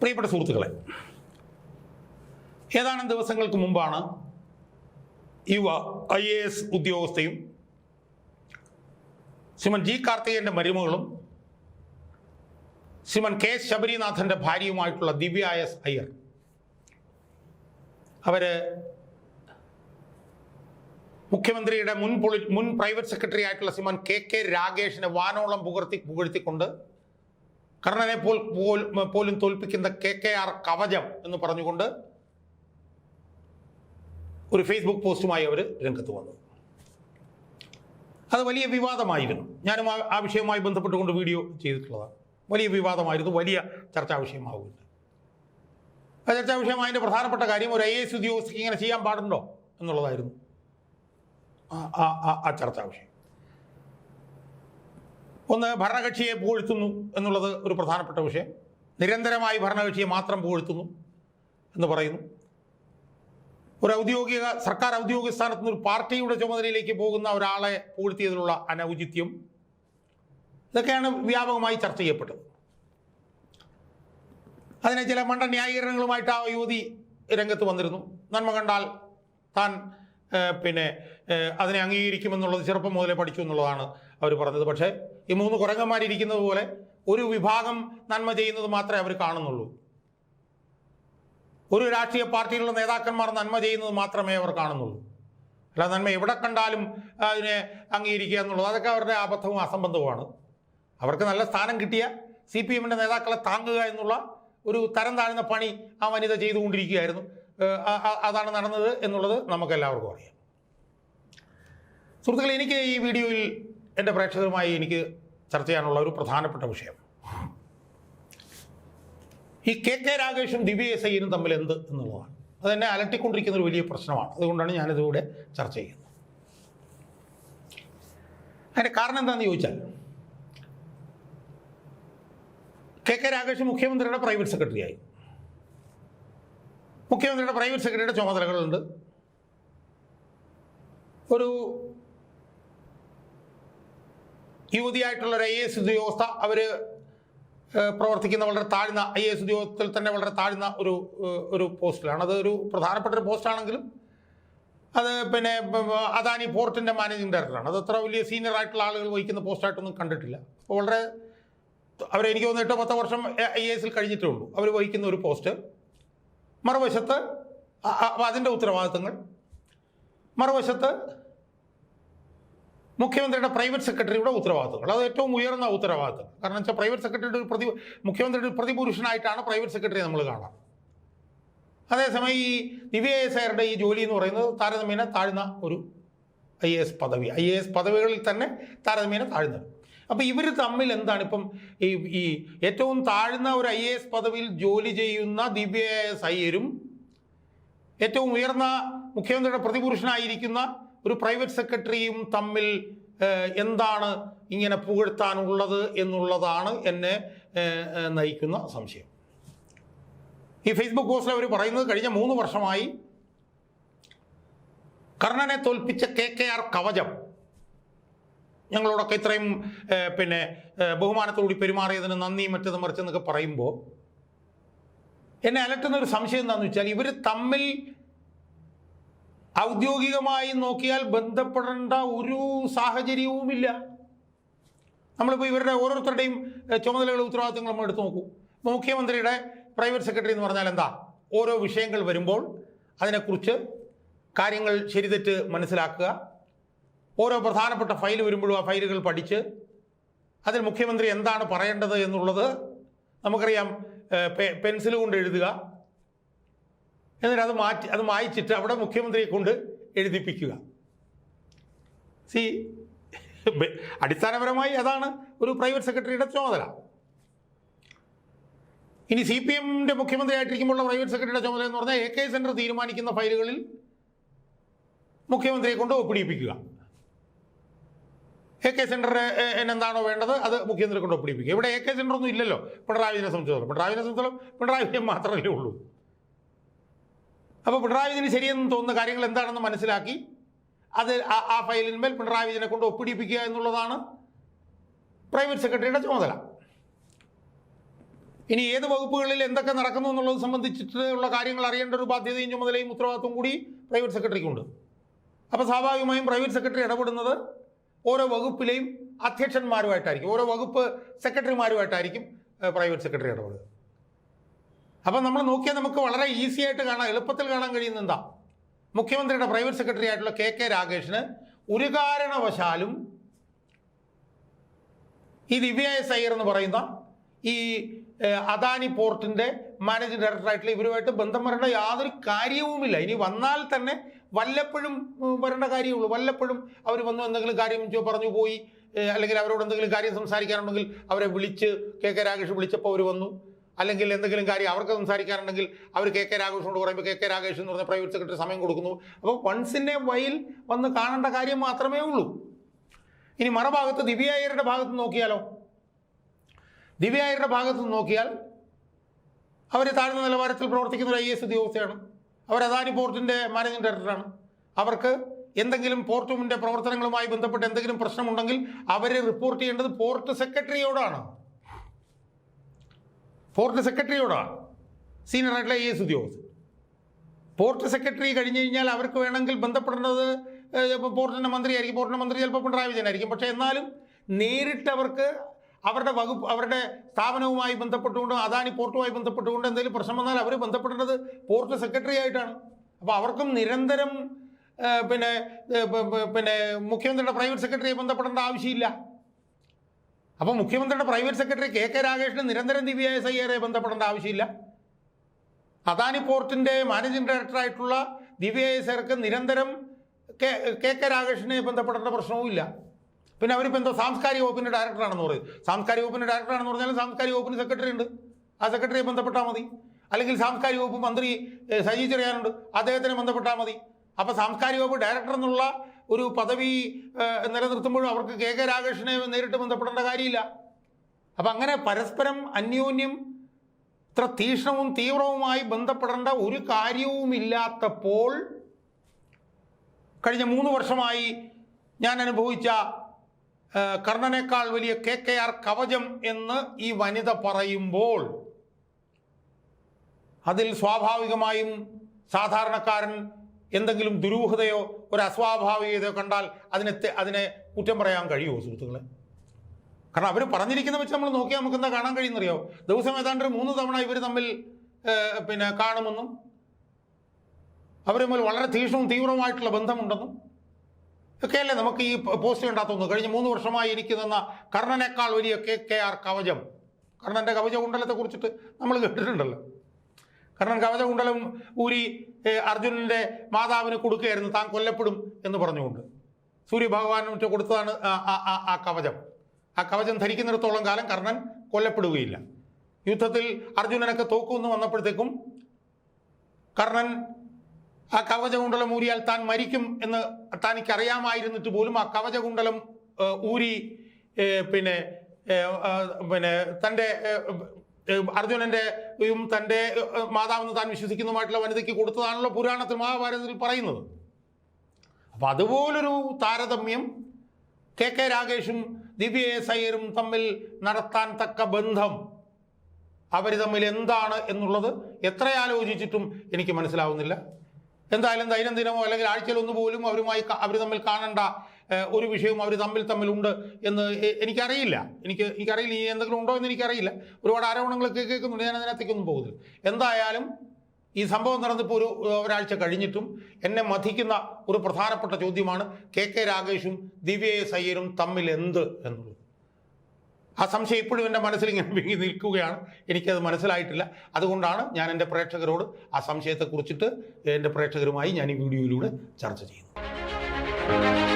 പ്രിയപ്പെട്ട സുഹൃത്തുക്കളെ ഏതാനും ദിവസങ്ങൾക്ക് മുമ്പാണ് യുവ ഐ എ എസ് ഉദ്യോഗസ്ഥയും ശ്രീമൻ ജി കാർത്തികേയന്റെ മരുമകളും ശ്രീമൻ കെ ശബരിനാഥന്റെ ഭാര്യയുമായിട്ടുള്ള ദിവ്യ എസ് അയ്യർ. അവർ മുഖ്യമന്ത്രിയുടെ മുൻ പൊളി മുൻ പ്രൈവറ്റ് സെക്രട്ടറി ആയിട്ടുള്ള ശ്രീമൻ കെ കെ രാഗേഷിനെ വാനോളം പുകഴ്ത്തി പുകഴ്ത്തിക്കൊണ്ട് കർണനെ പോൽ പോലും തോൽപ്പിക്കുന്ന കെ കെ ആർ കവചം എന്ന് പറഞ്ഞുകൊണ്ട് ഒരു ഫേസ്ബുക്ക് പോസ്റ്റുമായി അവർ രംഗത്ത് വന്നു. അത് വലിയ വിവാദമായിരുന്നു. ഞാനും ആ- വിഷയവുമായി ബന്ധപ്പെട്ടുകൊണ്ട് വീഡിയോ ചെയ്തിട്ടുള്ളതാണ്. വലിയ വിവാദമായിരുന്നു. വലിയ ചർച്ചാ വിഷയമാവുകയുണ്ട് ആ ചർച്ചാ വിഷയമായതിന്റെ പ്രധാനപ്പെട്ട കാര്യം ഒരു ഐ എസ് ഉദ്യോഗസ്ഥയ്ക്ക് ഇങ്ങനെ ചെയ്യാൻ പാടുണ്ടോ എന്നുള്ളതായിരുന്നു ആ- ആ ചർച്ചാ വിഷയം. ഒന്ന് ഭരണകക്ഷിയെ പുകഴ്ത്തുന്നു എന്നുള്ളത് ഒരു പ്രധാനപ്പെട്ട വിഷയം. നിരന്തരമായി ഭരണകക്ഷിയെ മാത്രം പുകഴ്ത്തുന്നു എന്ന് പറയുന്നു. ഒരു ഔദ്യോഗിക സർക്കാർ ഔദ്യോഗിക സ്ഥാനത്ത് നിന്ന് ഒരു പാർട്ടിയുടെ ചുമതലയിലേക്ക് പോകുന്ന ഒരാളെ പുകഴ്ത്തിയതിലുള്ള അനൗചിത്യം ഇതൊക്കെയാണ് വ്യാപകമായി ചർച്ച ചെയ്യപ്പെട്ടത്. അതിനെ ചില മണ്ട ന്യായീകരണങ്ങളുമായിട്ട് ആ യുവതി രംഗത്ത് വന്നിരുന്നു. നന്മ കണ്ടാൽ താൻ പിന്നെ അതിനെ അംഗീകരിക്കുമെന്നുള്ളത് ചെറുപ്പം മുതലേ പഠിച്ചു എന്നുള്ളതാണ് അവർ പറഞ്ഞത്. പക്ഷേ ഈ മൂന്ന് കുരങ്ങന്മാരിരിക്കുന്നത് പോലെ ഒരു വിഭാഗം നന്മ ചെയ്യുന്നത് മാത്രമേ അവർ കാണുന്നുള്ളൂ. ഒരു രാഷ്ട്രീയ പാർട്ടിയിലുള്ള നേതാക്കന്മാർ നന്മ ചെയ്യുന്നത് മാത്രമേ അവർ കാണുന്നുള്ളൂ. അല്ല നന്മ എവിടെ കണ്ടാലും അതിനെ അംഗീകരിക്കുക എന്നുള്ളത് അതൊക്കെ അവരുടെ അബദ്ധവും അസംബന്ധവുമാണ്. അവർക്ക് നല്ല സ്ഥാനം കിട്ടിയ സി പി എമ്മിന്റെ നേതാക്കളെ താങ്ങുക എന്നുള്ള ഒരു തരം താഴ്ന്ന പണി ആ വനിത ചെയ്തുകൊണ്ടിരിക്കുകയായിരുന്നു. അതാണ് നടന്നത് എന്നുള്ളത് നമുക്കെല്ലാവർക്കും അറിയാം. സുഹൃത്തുക്കളെ എനിക്ക് ഈ വീഡിയോയിൽ എന്റെ പ്രേക്ഷകരുമായി എനിക്ക് ചർച്ച ചെയ്യാനുള്ള ഒരു പ്രധാനപ്പെട്ട വിഷയം. ഈ കെ കെ രാഗേഷും ദിവ്യ എസ് ഐനും തമ്മിൽ എന്ത് എന്നുള്ളതാണ്. അതെന്നെ അലട്ടിക്കൊണ്ടിരിക്കുന്ന ഒരു വലിയ പ്രശ്നമാണ്. അതുകൊണ്ടാണ് ഞാനിതിലൂടെ ചർച്ച ചെയ്യുന്നത്. അതിന്റെ കാരണം എന്താണെന്ന് ചോദിച്ചാൽ കെ കെ രാഗേഷ് മുഖ്യമന്ത്രിയുടെ പ്രൈവറ്റ് സെക്രട്ടറി ആയി. മുഖ്യമന്ത്രിയുടെ പ്രൈവറ്റ് സെക്രട്ടറിയുടെ ചുമതലകളുണ്ട്. ഒരു യുവതിയായിട്ടുള്ള ഒരു ഐ എസ് ഉദ്യോഗസ്ഥ അവർ പ്രവർത്തിക്കുന്ന വളരെ താഴ്ന്ന ഐ എസ് ഉദ്യോഗത്തിൽ തന്നെ വളരെ താഴ്ന്ന ഒരു ഒരു പോസ്റ്റിലാണ്. അത് ഒരു പ്രധാനപ്പെട്ട ഒരു പോസ്റ്റാണെങ്കിലും അത് പിന്നെ അദാനി പോർട്ടിന്റെ മാനേജിങ് ഡയറക്ടറാണ്. അത് അത്ര വലിയ സീനിയർ ആയിട്ടുള്ള ആളുകൾ വഹിക്കുന്ന പോസ്റ്റായിട്ടൊന്നും കണ്ടിട്ടില്ല. അപ്പോൾ വളരെ അവർ എനിക്ക് തോന്നുന്നു എട്ടോ പത്തോ വർഷം ഐ എസിൽ കഴിഞ്ഞിട്ടേ ഉള്ളൂ. അവർ വഹിക്കുന്ന ഒരു പോസ്റ്റ്. മറുവശത്ത് അതിന്റെ ഉത്തരവാദിത്തങ്ങൾ. മറുവശത്ത് മുഖ്യമന്ത്രിയുടെ പ്രൈവറ്റ് സെക്രട്ടറിയുടെ ഉത്തരവാദിത്തങ്ങൾ അത് ഏറ്റവും ഉയർന്ന ഉത്തരവാദിത്തം കാരണം വെച്ചാൽ പ്രൈവറ്റ് സെക്രട്ടറിയുടെ ഒരു പ്രതി മുഖ്യമന്ത്രിയുടെ പ്രതിപുരുഷനായിട്ടാണ് പ്രൈവറ്റ് സെക്രട്ടറി നമ്മൾ കാണാം. അതേസമയം ഈ ദിവ്യ എസ് ഐയുടെ ഈ ജോലി എന്ന് പറയുന്നത് താരതമ്യേന താഴ്ന്ന ഒരു ഐ എ എസ് പദവി. ഐ എ എസ് പദവികളിൽ തന്നെ താരതമ്യേന താഴ്ന്നത് അപ്പോൾ ഇവർ തമ്മിൽ എന്താണ് ഇപ്പം ഈ ഈ ഏറ്റവും താഴ്ന്ന ഒരു ഐ എ എസ് പദവിയിൽ ജോലി ചെയ്യുന്ന ദിവ്യ എസ് ഐയരും ഏറ്റവും ഉയർന്ന മുഖ്യമന്ത്രിയുടെ പ്രതിപുരുഷനായിരിക്കുന്ന ഒരു പ്രൈവറ്റ് സെക്രട്ടറിയും തമ്മിൽ എന്താണ് ഇങ്ങനെ പുകഴ്ത്താനുള്ളത് എന്നുള്ളതാണ് എന്നെ നയിക്കുന്ന സംശയം. ഈ ഫേസ്ബുക്ക് പോസ്റ്റിൽ അവർ പറയുന്നത് കഴിഞ്ഞ മൂന്ന് വർഷമായി കർണനെ തോൽപ്പിച്ച കെ കെ ആർ കവചം. ഞങ്ങളോടൊക്കെ ഇത്രയും പിന്നെ ബഹുമാനത്തോടി പെരുമാറിയതിന് നന്ദി മറ്റത് മറിച്ചെന്നൊക്കെ പറയുമ്പോൾ എന്നെ അലട്ടുന്ന ഒരു സംശയം എന്താണെന്ന് വെച്ചാൽ ഇവർ തമ്മിൽ ഔദ്യോഗികമായി നോക്കിയാൽ ബന്ധപ്പെടേണ്ട ഒരു സാഹചര്യവുമില്ല. നമ്മളിപ്പോൾ ഇവരുടെ ഓരോരുത്തരുടെയും ചുമതലകളും ഉത്തരവാദിത്തങ്ങളും നമ്മൾ എടുത്തു നോക്കൂ. ഇപ്പോൾ മുഖ്യമന്ത്രിയുടെ പ്രൈവറ്റ് സെക്രട്ടറി എന്ന് പറഞ്ഞാൽ എന്താ? ഓരോ വിഷയങ്ങൾ വരുമ്പോൾ അതിനെക്കുറിച്ച് കാര്യങ്ങൾ ശരിതെറ്റ് മനസ്സിലാക്കുക. ഓരോ പ്രധാനപ്പെട്ട ഫയൽ വരുമ്പോഴും ആ ഫയലുകൾ പഠിച്ച് അതിൽ മുഖ്യമന്ത്രി എന്താണ് പറയേണ്ടത് എന്നുള്ളത് നമുക്കറിയാം പെൻസിൽ കൊണ്ട് എഴുതുക. എന്നിട്ട് അത് മാറ്റി അത് മായ്ച്ചിട്ട് അവിടെ മുഖ്യമന്ത്രിയെ കൊണ്ട് എഴുതിപ്പിക്കുക. സി അടിസ്ഥാനപരമായി അതാണ് ഒരു പ്രൈവറ്റ് സെക്രട്ടറിയുടെ ചുമതല. ഇനി സി പി എമ്മിന്റെ മുഖ്യമന്ത്രിയായിട്ടിരിക്കുമ്പോൾ പ്രൈവറ്റ് സെക്രട്ടറിയുടെ ചുമതല എന്ന് പറഞ്ഞാൽ എ കെ സെന്റർ തീരുമാനിക്കുന്ന ഫയലുകളിൽ മുഖ്യമന്ത്രിയെ കൊണ്ട് ഒപ്പിടിപ്പിക്കുക. എ കെ സെന്ററിന് എന്താണോ വേണ്ടത് അത് മുഖ്യമന്ത്രിയെ കൊണ്ട് ഒപ്പിടിപ്പിക്കുക. ഇവിടെ എ കെ സെന്റർ ഒന്നും ഇല്ലല്ലോ. പിണറായി വിജയനെ സംബന്ധിച്ചിടത്തോളം. പിണറായി വിജയനെ സംബന്ധിച്ചിടത്തോളം പിണറായി വിജയൻ മാത്രമല്ലേ ഉള്ളൂ. അപ്പോൾ പിണറായി വിജയന് ശരിയെന്ന് തോന്നുന്ന കാര്യങ്ങൾ എന്താണെന്ന് മനസ്സിലാക്കി. അത് ആ- ഫയലിന്മേൽ പിണറായി വിജയനെ കൊണ്ട് ഒപ്പിടിപ്പിക്കുക എന്നുള്ളതാണ് പ്രൈവറ്റ് സെക്രട്ടറിയുടെ ചുമതല. ഇനി ഏത് വകുപ്പുകളിൽ എന്തൊക്കെ നടക്കുന്നു എന്നുള്ളത് സംബന്ധിച്ചിട്ടുള്ള കാര്യങ്ങൾ അറിയേണ്ട ഒരു ബാധ്യതയും ചുമതലയും ഉത്തരവാദിത്വം കൂടി പ്രൈവറ്റ് സെക്രട്ടറിക്കുണ്ട്. അപ്പോൾ സ്വാഭാവികമായും പ്രൈവറ്റ് സെക്രട്ടറി ഇടപെടുന്നത് ഓരോ വകുപ്പിലെയും അധ്യക്ഷന്മാരുമായിട്ടായിരിക്കും. ഓരോ വകുപ്പ് സെക്രട്ടറിമാരുമായിട്ടായിരിക്കും പ്രൈവറ്റ് സെക്രട്ടറി ഇടപെടുക. അപ്പം നമ്മൾ നോക്കിയാൽ നമുക്ക് വളരെ ഈസി ആയിട്ട് കാണാം എളുപ്പത്തിൽ കാണാൻ കഴിയുന്ന എന്താ മുഖ്യമന്ത്രിയുടെ പ്രൈവറ്റ് സെക്രട്ടറി ആയിട്ടുള്ള കെ കെ രാഗേഷിന് ഒരു കാരണവശാലും ഈ ദിവ്യ എസ് അയ്യർ എന്ന് പറയുന്ന ഈ അദാനി പോർട്ടിന്റെ മാനേജിംഗ് ഡയറക്ടറായിട്ടുള്ള ഇവരുമായിട്ട് ബന്ധം വരേണ്ട യാതൊരു കാര്യവുമില്ല. ഇനി വന്നാൽ തന്നെ വല്ലപ്പോഴും വരേണ്ട കാര്യമുള്ളൂ. വല്ലപ്പോഴും അവർ വന്നു എന്തെങ്കിലും കാര്യം പറഞ്ഞു പോയി അല്ലെങ്കിൽ അവരോട് എന്തെങ്കിലും കാര്യം സംസാരിക്കാനുണ്ടെങ്കിൽ അവരെ വിളിച്ച് കെ കെ രാഗേഷ് വിളിച്ചപ്പോൾ അവർ വന്നു. അല്ലെങ്കിൽ എന്തെങ്കിലും കാര്യം അവർക്ക് സംസാരിക്കാനുണ്ടെങ്കിൽ അവർ കെ കെ രാഘേഷിനോട് പറയുമ്പോൾ കെ കെ രാഘേഷ് എന്ന് പറഞ്ഞ പ്രൈവറ്റ് സെക്രട്ടറി സമയം കൊടുക്കുന്നു. അപ്പോൾ വൺസിന്റെ വയിൽ വന്ന് കാണേണ്ട കാര്യം മാത്രമേ ഉള്ളൂ. ഇനി മറുഭാഗത്ത് ദിവ്യായരുടെ ഭാഗത്ത് നോക്കിയാലോ? ദിവ്യായരുടെ ഭാഗത്ത് നോക്കിയാൽ അവർ താഴ്ന്ന നിലവാരത്തിൽ പ്രവർത്തിക്കുന്ന ഒരു ഐ എസ് ഉദ്യോഗസ്ഥയാണ്. അവർ അദാനി പോർട്ടിന്റെ മാനേജിംഗ് ഡയറക്ടറാണ്. അവർക്ക് എന്തെങ്കിലും പോർട്ടുമിന്റെ പ്രവർത്തനങ്ങളുമായി ബന്ധപ്പെട്ട് എന്തെങ്കിലും പ്രശ്നമുണ്ടെങ്കിൽ അവരെ റിപ്പോർട്ട് ചെയ്യേണ്ടത് പോർട്ട് സെക്രട്ടറിയോടാണ് പോർട്ട് സെക്രട്ടറിയോടാണ് സീനിയർ ആയിട്ടുള്ള ഐ എസ് ഉദ്യോഗസ്ഥൻ. പോർട്ട് സെക്രട്ടറി കഴിഞ്ഞ് കഴിഞ്ഞാൽ അവർക്ക് വേണമെങ്കിൽ ബന്ധപ്പെടേണ്ടത് ഏഹ്, മന്ത്രി മന്ത്രിയായിരിക്കും പോർട്ടിന്റെ മന്ത്രി ചിലപ്പോൾ പിണറായി വിജയനായിരിക്കും പക്ഷേ എന്നാലും നേരിട്ട് അവർക്ക് അവരുടെ വകുപ്പ് അവരുടെ സ്ഥാപനവുമായി ബന്ധപ്പെട്ടുകൊണ്ട് അദാനി പോർട്ടുമായി ബന്ധപ്പെട്ടുകൊണ്ട് എന്തെങ്കിലും പ്രശ്നം വന്നാൽ അവർ ബന്ധപ്പെടേണ്ടത് പോർട്ട് സെക്രട്ടറി ആയിട്ടാണ്. അപ്പോൾ അവർക്കും നിരന്തരം പിന്നെ പിന്നെ മുഖ്യമന്ത്രിയുടെ പ്രൈവറ്റ് സെക്രട്ടറിയെ ബന്ധപ്പെടേണ്ട ആവശ്യമില്ല. അപ്പോൾ മുഖ്യമന്ത്രിയുടെ പ്രൈവറ്റ് സെക്രട്ടറി കെ കെ രാഗേഷിന് നിരന്തരം ദിവ്യ എസ് അയ്യരെ ബന്ധപ്പെടേണ്ട ആവശ്യമില്ല. അദാനി പോർട്ടിന്റെ മാനേജിംഗ് ഡയറക്ടറായിട്ടുള്ള ദിവ്യ എസ് ആർക്ക് നിരന്തരം കെ കെ കെ രാഗേഷിനെ ബന്ധപ്പെടേണ്ട പ്രശ്നവുമില്ല. പിന്നെ അവരിപ്പോൾ എന്തോ സാംസ്കാരിക വകുപ്പിന്റെ ഡയറക്ടറാണെന്ന് പറയും സാംസ്കാരിക വകുപ്പിന്റെ ഡയറക്ടറാണെന്ന് പറഞ്ഞാൽ സാംസ്കാരിക വകുപ്പിന് സെക്രട്ടറി ഉണ്ട്. ആ സെക്രട്ടറിയെ ബന്ധപ്പെട്ടാൽ മതി. അല്ലെങ്കിൽ സാംസ്കാരിക വകുപ്പ് മന്ത്രി ഏഹ്, സജി ചെറിയാനുണ്ട്. അദ്ദേഹത്തിനെ ബന്ധപ്പെട്ടാൽ മതി. അപ്പോൾ സാംസ്കാരിക വകുപ്പ് ഡയറക്ടർ എന്നുള്ള ഒരു പദവി നിലനിർത്തുമ്പോഴും അവർക്ക് കെ കെ രാഗേഷിനെ നേരിട്ട് ബന്ധപ്പെടേണ്ട കാര്യമില്ല. അപ്പം അങ്ങനെ പരസ്പരം അന്യോന്യം ഇത്ര തീക്ഷ്ണവും തീവ്രവുമായി ബന്ധപ്പെടേണ്ട ഒരു കാര്യവുമില്ലാത്തപ്പോൾ കഴിഞ്ഞ മൂന്ന് വർഷമായി ഞാൻ അനുഭവിച്ച കർണനേക്കാൾ വലിയ കെ കെ ആർ കവചം എന്ന് ഈ വനിത പറയുമ്പോൾ അതിൽ സ്വാഭാവികമായും സാധാരണക്കാരൻ എന്തെങ്കിലും ദുരൂഹതയോ ഒരു അസ്വാഭാവികതയോ കണ്ടാൽ അതിനെ അതിനെ കുറ്റം പറയാൻ കഴിയുമോ സുഹൃത്തുക്കളെ? കാരണം അവർ പറഞ്ഞിരിക്കുന്ന വെച്ച് നമ്മൾ നോക്കിയാൽ നമുക്ക് എന്താ കാണാൻ കഴിയുന്നറിയോ? ദിവസം ഏതാണ്ട് മൂന്ന് തവണ ഇവർ തമ്മിൽ പിന്നെ കാണുമെന്നും അവർ തമ്മിൽ വളരെ തീക്ഷ്ണവും തീവ്രവുമായിട്ടുള്ള ബന്ധമുണ്ടെന്നും ഒക്കെയല്ലേ നമുക്ക് ഈ പോസ്റ്റ് കണ്ടാത്തൊന്നു. കഴിഞ്ഞ മൂന്ന് വർഷമായി എനിക്ക് തന്ന കർണനേക്കാൾ വലിയ കെ കെ ആർ കവചം. കർണന്റെ കവചകുണ്ടലത്തെ കുറിച്ചിട്ട് നമ്മൾ കേട്ടിട്ടുണ്ടല്ലോ. കർണൻ കവചകുണ്ടലം ഊരി ഏ, അർജുനന്റെ മാതാവിന് കൊടുക്കുകയായിരുന്നു. താൻ കൊല്ലപ്പെടും എന്ന് പറഞ്ഞുകൊണ്ട്. സൂര്യഭഗവാൻ കൊടുത്തതാണ് ആ കവചം. ആ കവചം ധരിക്കുന്നിടത്തോളം കാലം കർണൻ കൊല്ലപ്പെടുകയില്ല. യുദ്ധത്തിൽ അർജുനനൊക്കെ തോക്കുമെന്ന് വന്നപ്പോഴത്തേക്കും കർണൻ ആ കവചകുണ്ടലം ഊരിയാൽ താൻ മരിക്കും എന്ന് തനിക്ക് അറിയാമായിരുന്നിട്ട് പോലും ആ കവചകുണ്ടലം ഊരി പിന്നെ പിന്നെ തന്റെ അർജുനന്റെയും തന്റെ മാതാവെന്ന് താൻ വിശ്വസിക്കുന്നതുമായിട്ടുള്ള വനിതയ്ക്ക് കൊടുത്തതാണല്ലോ പുരാണത്തിൽ മഹാഭാരതത്തിൽ പറയുന്നത്. അപ്പം അതുപോലൊരു താരതമ്യം കെ കെ രാഗേഷും ദിവ്യ എസ് അയ്യരും തമ്മിൽ നടത്താൻ തക്ക ബന്ധം അവർ തമ്മിൽ എന്താണ് എന്നുള്ളത് എത്ര ആലോചിച്ചിട്ടും എനിക്ക് മനസ്സിലാവുന്നില്ല. എന്തായാലും ദൈനംദിനമോ അല്ലെങ്കിൽ ആഴ്ചയിൽ ഒന്ന് പോലും അവരുമായി അവർ തമ്മിൽ കാണേണ്ട ഒരു വിഷയവും അവർ തമ്മിൽ തമ്മിലുണ്ട് എന്ന് എനിക്കറിയില്ല. എനിക്ക് എനിക്കറിയില്ല. ഈ എന്തെങ്കിലും ഉണ്ടോ എന്ന് എനിക്കറിയില്ല. ഒരുപാട് ആരോപണങ്ങളൊക്കെ കേൾക്കുന്നുണ്ട്. ഞാൻ അതിനകത്തേക്കൊന്നും പോകുന്നില്ല. എന്തായാലും ഈ സംഭവം നടന്നിപ്പോൾ ഒരു ഒരാഴ്ച കഴിഞ്ഞിട്ടും എന്നെ മഥിക്കുന്ന ഒരു പ്രധാനപ്പെട്ട ചോദ്യമാണ് കെ കെ രാഗേഷും ദിവ്യ എസ് അയ്യരും തമ്മിൽ എന്ത് എന്നുള്ളത്. ആ സംശയം ഇപ്പോഴും എന്റെ മനസ്സിൽ ഇങ്ങനെ വീങ്ങി നിൽക്കുകയാണ്. എനിക്കത് മനസ്സിലായിട്ടില്ല. അതുകൊണ്ടാണ് ഞാൻ എന്റെ പ്രേക്ഷകരോട് ആ സംശയത്തെക്കുറിച്ചിട്ട് എന്റെ പ്രേക്ഷകരുമായി ഞാൻ ഈ വീഡിയോയിലൂടെ ചർച്ച ചെയ്യുന്നത്.